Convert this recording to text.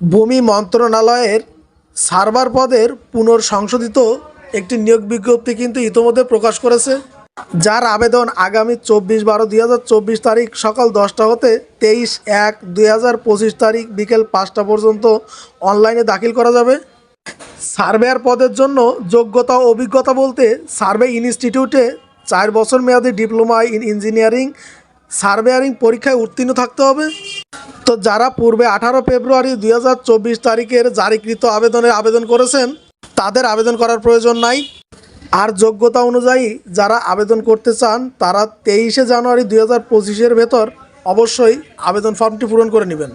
ভূমি মন্ত্রণালয়ের সার্ভার পদের পুনর্সংশোধিত একটি নিয়োগ বিজ্ঞপ্তি কিন্তু ইতোমধ্যে প্রকাশ করেছে, যার আবেদন আগামী চব্বিশ বারো দুই চব্বিশ তারিখ সকাল দশটা হতে তেইশ এক দুই হাজার পঁচিশ তারিখ বিকেল পাঁচটা পর্যন্ত অনলাইনে দাখিল করা যাবে। সার্ভেয়ার পদের জন্য যোগ্যতা অভিজ্ঞতা বলতে সার্ভে ইনস্টিটিউটে চার বছর মেয়াদী ডিপ্লোমা ইন ইঞ্জিনিয়ারিং সার্ভেয়ারিং পরীক্ষায় উত্তীর্ণ থাকতে হবে। তো যারা পূর্বে আঠারো ফেব্রুয়ারি দুই হাজার চব্বিশ তারিখের জারিকৃত আবেদনের আবেদন করেছেন, তাদের আবেদন করার প্রয়োজন নাই। আর যোগ্যতা অনুযায়ী যারা আবেদন করতে চান, তারা তেইশে জানুয়ারি দুই হাজার পঁচিশের ভেতর অবশ্যই আবেদন ফর্মটি পূরণ করে নেবেন।